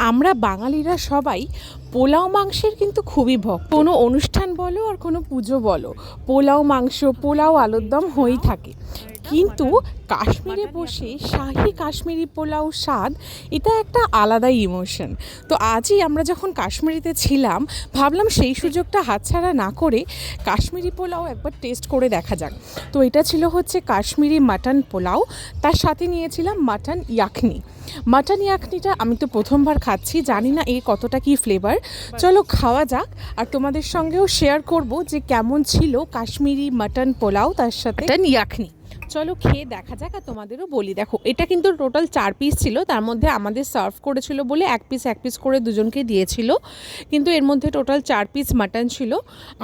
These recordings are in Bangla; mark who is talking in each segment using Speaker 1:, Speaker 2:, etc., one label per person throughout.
Speaker 1: আমরা বাঙালিরা সবাই পোলাও মাংসের কিন্তু খুবই ভক্ত। কোনো অনুষ্ঠান বলো আর কোনো পুজো বলো, পোলাও মাংস, পোলাও আলুর দম হয়েই থাকে। কিন্তু কাশ্মীরে বসে শাহি কাশ্মীরি পোলাও স্বাদ, এটা একটা আলাদাই ইমোশন তো আজই আমরা যখন কাশ্মীরিতে ছিলাম, ভাবলাম সেই সুযোগটা হাতছাড়া না করে কাশ্মীরি পোলাও একবার টেস্ট করে দেখা যাক। তো এটা ছিল হচ্ছে কাশ্মীরি মাটন পোলাও, তার সাথে নিয়েছিলাম মাটন ইয়াখনি মাটন ইয়াখনিটা আমি তো প্রথমবার খাচ্ছি, জানি না এর কতটা কি ফ্লেভার চলো খাওয়া যাক আর তোমাদের সঙ্গেও শেয়ার করব যে কেমন ছিল কাশ্মীরি মাটন পোলাও তার সাথে ইয়াখনি চলো খেয়ে দেখা যাক আর তোমাদেরও বলি। দেখো এটা কিন্তু টোটাল চার পিস ছিল তার মধ্যে আমাদের সার্ভ করেছিল বলে এক পিস এক পিস করে দুজনকে দিয়েছিল। কিন্তু এর মধ্যে টোটাল চার পিস মাটন ছিল।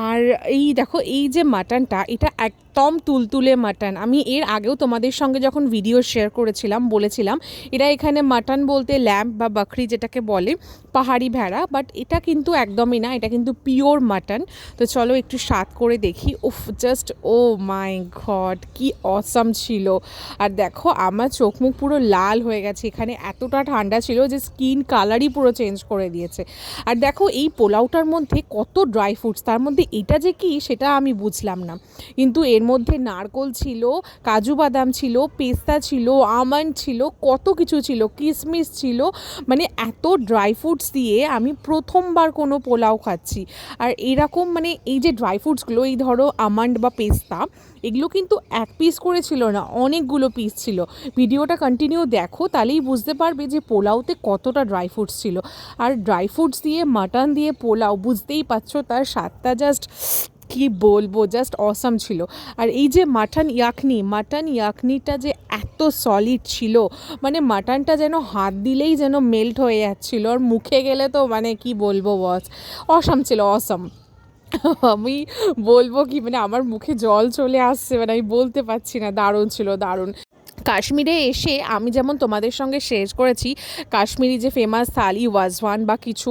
Speaker 1: আর এই দেখো এই যে মাটনটা এটা একদম তুলতুলে মাটন। আমি এর আগেও তোমাদের সঙ্গে যখন ভিডিও শেয়ার করেছিলাম, বলেছিলাম, এরা এখানে মাটন বলতে ল্যাম্প বা বাকরি যেটাকে বলে, পাহাড়ি ভেড়া বাট এটা কিন্তু একদমই না, এটা কিন্তু পিওর মাটন। তো চলো একটু স্বাদ করে দেখি। উফ জাস্ট ও মাই গড কি অসাম ছিল। আর দেখো, আমার চোখ মুখ পুরো লাল হয়ে গেছে। এখানে এতটা ঠান্ডা ছিল যে স্কিন কালারই পুরো চেঞ্জ করে দিয়েছে। আর দেখো, এই পোলাওটার মধ্যে কত ড্রাই ফ্রুটস তার মধ্যে এটা যে কি, সেটা আমি বুঝলাম না। কিন্তু এর মধ্যে নারকোল ছিল, কাজু বাদাম ছিল, পেস্তা ছিল, আমন্ড ছিল, কত কিছু ছিল কিশমিশ ছিল মানে এত ড্রাই ফ্রুটস দিয়ে আমি প্রথমবার কোনো পোলাও খাচ্ছি। আর এরকম মানে এই যে ড্রাই ফ্রুটসগুলো এই ধরো আমন্ড বা পেস্তা, এগুলো কিন্তু এক পিস করে ছিল না, অনেকগুলো পিস ছিল। ভিডিওটা কন্টিনিউ দেখো, তাহলেই বুঝতে পারবে যে পোলাওতে কতটা ড্রাই ফ্রুটস ছিল। আর ড্রাই ফ্রুটস দিয়ে মাটন দিয়ে পোলাও, বুঝতেই পারছ তার স্বাদটা জাস্ট কি বলব? জাস্ট অসাম ছিল। আর এই যে মাটন ইয়াকনি, মাটন ইয়াকনিটা যে এত সলিড ছিল মানে মাটনটা যেন হাত দিলেই যেন মেল্ট হয়ে যাচ্ছিল, আর মুখে গেলে তো মানে কি বলব বস অসাম ছিল অসাম আমি বলব কি মানে আমার মুখে জল চলে আসছে মানে আমি বলতে পারছি না, দারুণ ছিল, দারুণ। কাশ্মীরে এসে আমি যেমন তোমাদের সঙ্গে শেয়ার করেছি, কাশ্মীরি যে ফেমাস থালি, ওয়াজওয়ান বা কিছু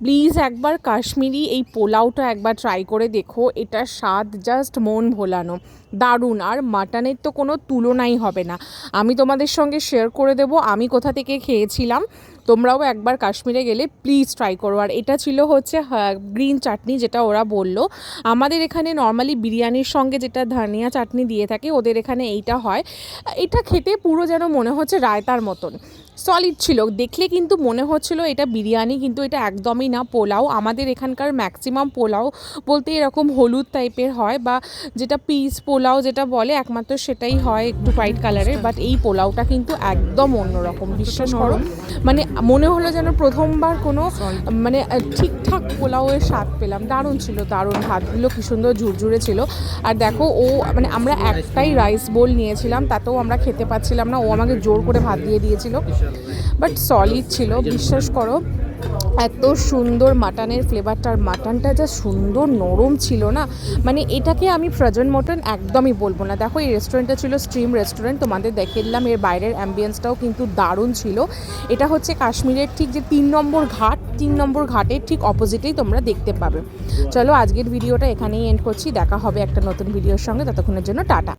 Speaker 1: প্লিজ একবার কাশ্মীরি এই পোলাওটা একবার ট্রাই করে দেখো, এটা স্বাদ জাস্ট মন ভোলানো, দারুণ। আর মাটনের তো কোনো তুলনাই হবে না। আমি তোমাদের সঙ্গে শেয়ার করে দেব, আমি কোথা থেকে খেয়েছিলাম তোমরাও একবার কাশ্মীরে গেলে প্লিজ ট্রাই করো। আর এটা ছিল হচ্ছে গ্রিন চাটনি যেটা ওরা বলল। আমাদের এখানে নর্মালি বিরিয়ানির সঙ্গে যেটা ধনিয়া চাটনি দিয়ে থাকে, ওদের এখানে এইটা হয়। এটা খেতে পুরো যেন মনে হচ্ছে রায়তার মতন। সলিড ছিল। দেখলে কিন্তু মনে হচ্ছিল এটা বিরিয়ানি, কিন্তু এটা একদমই না। পোলাও, আমাদের এখানকার ম্যাক্সিমাম পোলাও বলতে এরকম হলুদ টাইপের হয় বা যেটা পিস পোলাও যেটা বলে, একমাত্র সেটাই হয় একটু হোয়াইট কালারের বাট এই পোলাওটা কিন্তু একদম অন্যরকম, বিশ্বাস করো। মানে মনে হলো যেন প্রথমবার কোনো মানে ঠিকঠাক পোলাওয়ের স্বাদ পেলাম। দারুণ ছিল দারুণ ভাতগুলো কি সুন্দর ঝুরঝুরে ছিল। আর দেখো ও মানে আমরা একটাই রাইস বোল নিয়েছিলাম তাতেও আমরা খেতে পাচ্ছিলাম না। ও আমাকে জোর করে ভাত দিয়ে দিয়েছিল। বাট সলিড ছিল বিশ্বাস করো। এত সুন্দর মাটনের ফ্লেভারটা আর মাটনটা যা সুন্দর নরম ছিল না মানে এটাকে আমি ফ্রোজেন মটন একদমই বলব না। দেখো, এই রেস্টুরেন্টটা ছিল স্ট্রিম রেস্টুরেন্ট তোমাদের দেখে দিলাম। এর বাইরের অ্যাম্বিয়েন্সটাও কিন্তু দারুণ ছিল। এটা হচ্ছে কাশ্মীরের ঠিক যে তিন নম্বর ঘাট, তিন নম্বর ঘাটের ঠিক অপোজিটেই তোমরা দেখতে পাবে। চলো, আজকের ভিডিওটা এখানেই এন্ড করছি। দেখা হবে একটা নতুন ভিডিওর সঙ্গে। ততক্ষণের জন্য টাটা।